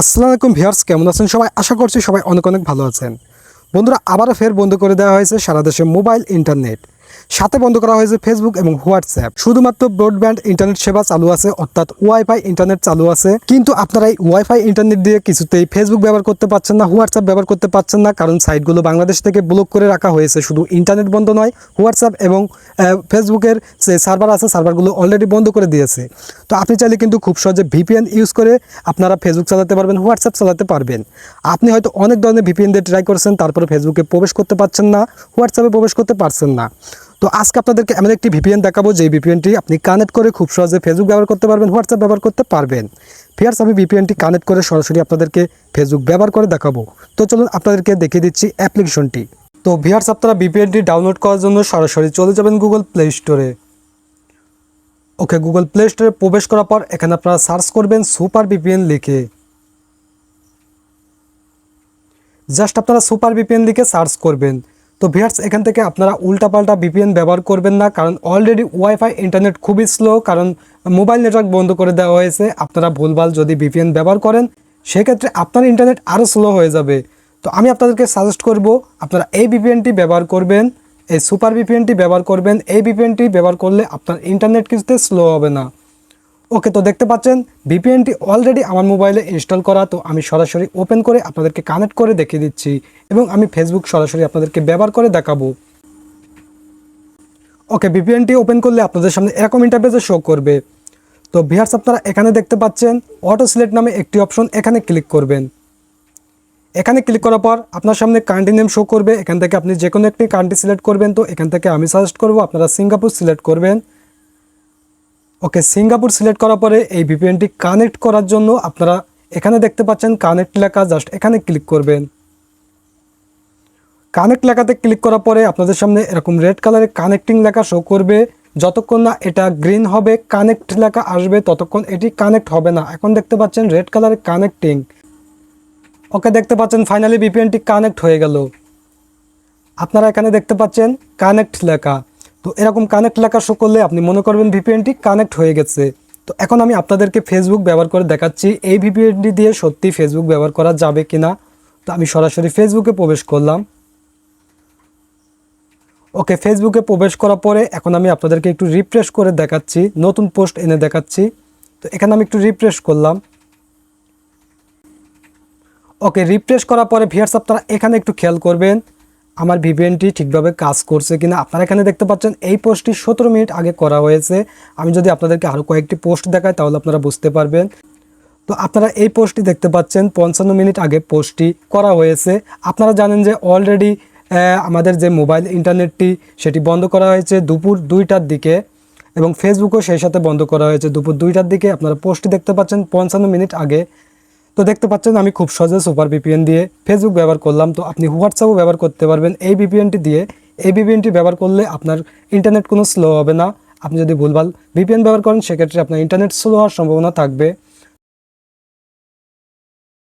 আসসালামু আলাইকুম ভিউয়ার্স, কেমন আছেন সবাই? আশা করছি সবাই অনেক অনেক ভালো আছেন। বন্ধুরা, আবারও ফের বন্ধ করে দেওয়া হয়েছে সারা দেশে মোবাইল, ইন্টারনেট। সাথে বন্ধ করা হয়েছে ফেসবুক এবং হোয়াটসঅ্যাপ শুধুমাত্র ব্রডব্যান্ড ইন্টারনেট সেবা চালু আছে, অর্থাৎ ওয়াইফাই ইন্টারনেট চালু আছে। কিন্তু আপনারা এই ওয়াইফাই ইন্টারনেট দিয়ে কিছুতেই ফেসবুক ব্যবহার করতে পারছেন না হোয়াটসঅ্যাপ ব্যবহার করতে পারছেন না, কারণ সাইটগুলো বাংলাদেশ থেকে ব্লক করে রাখা হয়েছে। শুধু ইন্টারনেট বন্ধ নয় হোয়াটসঅ্যাপ এবং ফেসবুকের যে সার্ভার আছে সার্ভারগুলো অলরেডি বন্ধ করে দিয়েছে। তো আপনি চাইলে কিন্তু খুব সহজে ভিপিএন ইউজ করে আপনারা ফেসবুক চালাতে পারবেন হোয়াটসঅ্যাপ চালাতে পারবেন। আপনি হয়তো অনেক ধরনের ভিপিএন দিয়ে ট্রাই করেছেন, তারপরে ফেসবুকে প্রবেশ করতে পারছেন না হোয়াটসঅ্যাপে প্রবেশ করতে পারছেন না। তো আজকে আপনাদেরকে এমন একটি ভিপিএন দেখাবো যে ভিপিএনটি আপনি কানেক্ট করে খুব সহজে ফেসবুক ব্যবহার করতে পারবেন হোয়াটসঅ্যাপ ব্যবহার করতে পারবেন। ফিয়ার্স আমি ভিপিএনটি কানেক্ট করে সরাসরি আপনাদেরকে ফেসবুক ব্যবহার করে দেখাবো। তো চলুন আপনাদেরকে দেখিয়ে দিচ্ছি অ্যাপ্লিকেশনটি তো ভিয়ার্স আপনারা ভিপিএনটি ডাউনলোড করার জন্য সরাসরি চলে যাবেন গুগল প্লে স্টোরে ওকে গুগল প্লে স্টোরে প্রবেশ করার পর এখানে আপনারা সার্চ করবেন সুপার ভিপিএন লিখে। জাস্ট আপনারা সুপার ভিপিএন লিখে সার্চ করবেন। তো ভিয়ার্স এখান থেকে আপনারা উল্টাপাল্টা ভিপিএন ব্যবহার করবেন না, কারণ অলরেডি ওয়াইফাই ইন্টারনেট খুবই স্লো কারণ মোবাইল নেটওয়ার্ক বন্ধ করে দেওয়া হয়েছে। আপনারা ভুলভাল যদি ভিপিএন ব্যবহার করেন, সেক্ষেত্রে আপনার ইন্টারনেট আরও স্লো হয়ে যাবে। তো আমি আপনাদেরকে সাজেস্ট করব, আপনারা এই ভিপিএনটি ব্যবহার করবেন, এই সুপার ভিপিএনটি ব্যবহার করবেন। এই ভিপিএনটি ব্যবহার করলে আপনার ইন্টারনেট কিছুতে স্লো হবে না। ওকে তো দেখতে পাচ্ছেন ভিপিএনটি অলরেডি আমার মোবাইলে ইনস্টল করা, তো আমি সরাসরি ওপেন করে আপনাদেরকে কানেক্ট করে দেখিয়ে দিচ্ছি এবং আমি ফেসবুক সরাসরি আপনাদেরকে ব্যবহার করে দেখাবো। ওকে ভিপিএনটি ওপেন করলে আপনাদের সামনে এরকম ইন্টারফেসে শো করবে। তো ভিয়ার্স আপনারা এখানে দেখতে পাচ্ছেন অটো সিলেক্ট নামে একটি অপশন এখানে ক্লিক করবেন। এখানে ক্লিক করার পর আপনার সামনে কান্ট্রি নেম শো করবে, এখান থেকে আপনি যে কোনো একটি কান্ট্রি সিলেক্ট করবেন, তো এখান থেকে আমি সাজেস্ট করব, আপনারা সিঙ্গাপুর সিলেক্ট করবেন। ওকে সিঙ্গাপুর সিলেক্ট করার পরে এই ভিপিএনটি কানেক্ট করার জন্য আপনারা এখানে দেখতে পাচ্ছেন কানেক্ট লেখা, জাস্ট এখানে ক্লিক করবেন। কানেক্ট লেখাতে ক্লিক করার পরে আপনাদের সামনে এরকম রেড কালারের কানেক্টিং লেখা শো করবে। যতক্ষণ না এটা গ্রিন হবে, কানেক্ট লেখা আসবে, ততক্ষণ এটি কানেক্ট হবে না। এখন দেখতে পাচ্ছেন রেড কালারের কানেক্টিং। ওকে, দেখতে পাচ্ছেন ফাইনালি ভিপিএনটি কানেক্ট হয়ে গেল। আপনারা এখানে দেখতে পাচ্ছেন কানেক্ট লেখা। তো এরকম কানেক্ট লেখা শো করলে আপনি মনে করবেন ভিপিএনটি কানেক্ট হয়ে গেছে। তো এখন আমি আপনাদেরকে ফেসবুক ব্যবহার করে দেখাচ্ছি, এই ভিপিএনটি দিয়ে সত্যি ফেসবুক ব্যবহার করা যাবে কি না তো আমি সরাসরি ফেসবুকে প্রবেশ করলাম। ওকে ফেসবুকে প্রবেশ করার পরে এখন আমি আপনাদেরকে একটু রিফ্রেশ করে দেখাচ্ছি, নতুন পোস্ট এনে দেখাচ্ছি। তো এখানে আমি একটু রিফ্রেশ করলাম। ওকে রিফ্রেশ করার পরে ভিয়ার্স আপনারা এখানে একটু খেয়াল করবেন আমার ভিপিএনটি ঠিকভাবে কাজ করছে কিনা আপনারা এখানে দেখতে পাচ্ছেন, এই পোস্টটি সতেরো মিনিট আগে করা হয়েছে। আমি যদি আপনাদেরকে আরও কয়েকটি পোস্ট দেখাই, তাহলে আপনারা বুঝতে পারবেন। তো আপনারা এই পোস্টটি দেখতে পাচ্ছেন, পঞ্চান্ন মিনিট আগে পোস্টটি করা হয়েছে। আপনারা জানেন যে অলরেডি আমাদের যে মোবাইল ইন্টারনেটটি, সেটি বন্ধ করা হয়েছে দুপুর দুইটার দিকে এবং ফেসবুকও সেই সাথে বন্ধ করা হয়েছে দুপুর দুইটার দিকে। আপনারা পোস্টটি দেখতে পাচ্ছেন, পঞ্চান্ন মিনিট আগে তো দেখতে পাচ্ছেন আমি খুব সহজে সুপার বিপিএন দিয়ে ফেসবুক ব্যবহার করলাম। তো আপনি হোয়াটসঅ্যাপও ব্যবহার করতে পারবেন। এই বিপিএনটি দিয়ে, এই বিপিএনটি ব্যবহার করলে আপনার ইন্টারনেট কোনো স্লো হবে না। আপনি যদি ভুলভাল ভিপিএন ব্যবহার করেন, সেক্ষেত্রে আপনার ইন্টারনেট স্লো হওয়ার সম্ভাবনা থাকবে।